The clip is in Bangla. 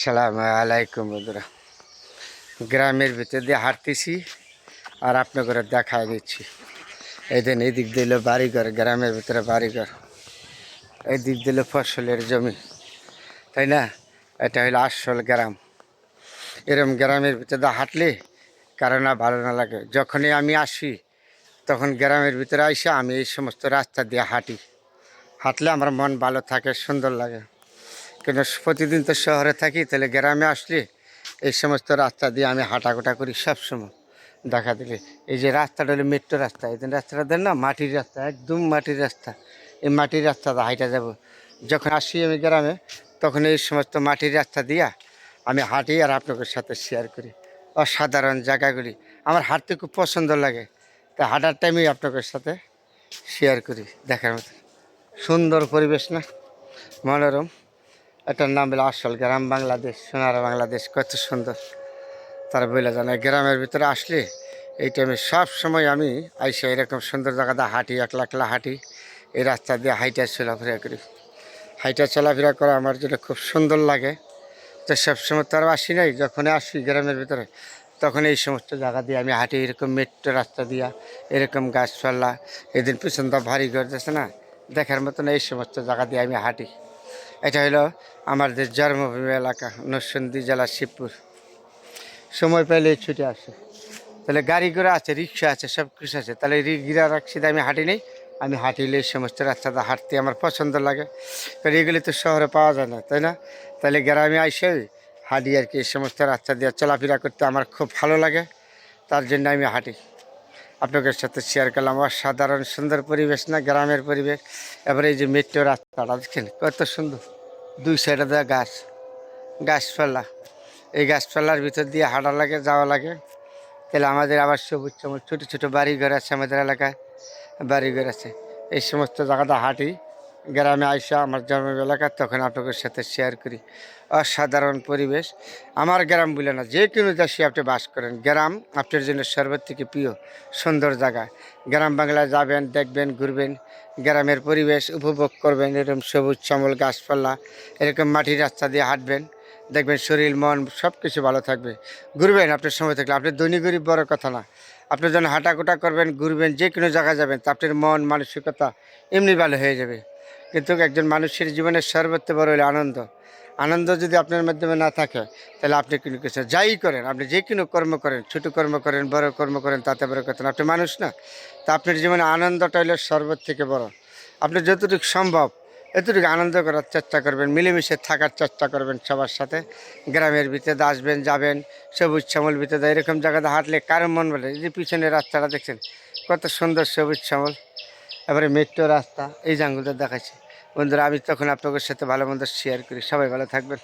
সালাম আলাইকুম বন্ধুরা। গ্রামের ভিতর দিয়ে হাঁটতেছি আর আপনাকে দেখায় দিচ্ছি। এই দিন এই দিক দিল বাড়িঘর, গ্রামের ভিতরে বাড়িঘর। এই দিক দিল ফসলের জমি, তাই না? এটা হলো আসল গ্রাম। এরম গ্রামের ভিতরে দিয়ে হাঁটলে কারও না ভালো না লাগে। যখনই আমি আসি, তখন গ্রামের ভিতরে আইসে আমি এই সমস্ত রাস্তা দিয়ে হাঁটি। হাঁটলে আমার মন ভালো থাকে, সুন্দর লাগে। কেন প্রতিদিন তো শহরে থাকি, তাহলে গ্রামে আসলে এই সমস্ত রাস্তা দিয়ে আমি হাঁটাঘোটা করি সবসময়। দেখা দিলে এই যে রাস্তাটা হলো মেট্রো রাস্তা, এই রাস্তাটা দেন না, মাটির রাস্তা, একদম মাটির রাস্তা। এই মাটির রাস্তাটা হাইটা যাব। যখন আসি আমি গ্রামে, তখন এই সমস্ত মাটির রাস্তা দিয়া আমি হাঁটি আর আপনাদের সাথে শেয়ার করি। অসাধারণ জায়গাগুলি। আমার হাঁটতে খুব পছন্দ লাগে। তা হাঁটার টাইমেই আপনাদের সাথে শেয়ার করি, দেখার মতো। সুন্দর পরিবেশ না? মনোরম। এটার নাম হলো আসল গ্রাম বাংলাদেশ, সোনার বাংলাদেশ, কত সুন্দর। তারা বলে জানে, গ্রামের ভিতরে আসলে এই টাইমে সব সময় আমি আইসা এরকম সুন্দর জায়গা জায়গাতে হাঁটি একলা একলা হাঁটি, এই রাস্তা দিয়ে হাইটা চলাফেরা করি। হাইটা চলাফেরা করা আমার যেটা খুব সুন্দর লাগে। তো সবসময় তারা আসি নাই যখন আসি গ্রামের ভিতরে, তখন এই সমস্ত জায়গা দিয়ে আমি হাঁটি, এরকম মেট্রো রাস্তা দিয়া, এরকম গাছপালা, এদিন পিছন তো ভারী যাচ্ছে না? দেখার মতন এই সমস্ত জায়গা দিয়ে আমি হাঁটি। এটা হলো আমাদের জন্মভূমি এলাকা, নরসিংদী জেলা শিবপুর। সময় পেলে ছুটে আসে। তাহলে গাড়ি ঘোড়া আছে, রিক্সা আছে, সব কিছু আছে। তাহলে গিরা রাখছি আমি হাঁটি নেই, আমি হাঁটিলে সমস্ত রাস্তাটা হাঁটতে আমার পছন্দ লাগে। কারণ এগুলি তো শহরে পাওয়া যায় না, তাই না? তাহলে গ্রামে আইসে হাঁটি আর কি সমস্ত রাস্তা দিয়ে চলাফেরা করতে আমার খুব ভালো লাগে, তার জন্য আমি হাঁটি। আপনাদের সাথে শেয়ার করলাম। অসাধারণ সুন্দর পরিবেশ না, গ্রামের পরিবেশ। এবারে এই যে মেট্রো রাস্তাটা দেখেন কত সুন্দর। দুই সাইডে দেওয়া গাছ, গাছপালা। এই গাছপালার ভিতর দিয়ে হাঁটা লাগে, যাওয়া লাগে। তাহলে আমাদের আবার সবুজ সবুজ ছোটো ছোটো বাড়িঘর আছে আমাদের এলাকায়। বাড়িঘর আছে। এই সমস্ত জায়গাটা হাঁটি। গ্রামে আইসা আমার জন্ম এলাকা, তখন আপনাদের সাথে শেয়ার করি। অসাধারণ পরিবেশ। আমার গ্রাম বলে না, যে কোনো দেশে আপনি বাস করেন। গ্রাম আপনার জন্য সর্বোচ্চ থেকে প্রিয়, সুন্দর জায়গা। গ্রাম বাংলায় যাবেন, দেখবেন, ঘুরবেন। গ্রামের পরিবেশ উপভোগ করবেন, এরকম সবুজ শ্যামল গাছপালা, এরকম মাটির রাস্তা দিয়ে হাঁটবেন, দেখবেন শরীর, মন সব কিছু ভালো থাকবে। ঘুরবেন আপনার সময় থাকলে, আপনি দৈনিক গরিব বড় কথা না। আপনি যখন হাঁটাকুটা করবেন, ঘুরবেন, যে কোনো জায়গায় যাবেন, তা আপনার মন, মানসিকতা এমনি ভালো হয়ে যাবে। কিন্তু একজন মানুষের জীবনের সর্বোচ্চ বড় হলো আনন্দ। আনন্দ যদি আপনার মাধ্যমে না থাকে, তাহলে আপনি কোনো কিছু যাই করেন, আপনি যে কোনো কর্ম করেন, ছোটো কর্ম করেন, বড় কর্ম করেন, তাতে বড় কথা আপনি মানুষ না, তা আপনার জীবনে আনন্দটা হলো সর্বোচ্চ থেকে বড়। আপনি যতটুকু সম্ভব এতটুকু আনন্দ করার চেষ্টা করবেন, মিলেমিশে থাকার চেষ্টা করবেন সবার সাথে। গ্রামের ভিতরে আসবেন, যাবেন, সবুজ শ্যামল ভিতরে এরকম জায়গাতে হাঁটলে কারও মন বলে যে পিছনে রাস্তাটা দেখছেন, কত সুন্দর সবুজ শ্যামল। এবারে মেট্রো রাস্তা, এই জঙ্গলটা দেখাচ্ছে বন্ধুরা, আমি তখন আপনাদের সাথে ভালো মন্দ শেয়ার করি। সবাই ভালো থাকবেন।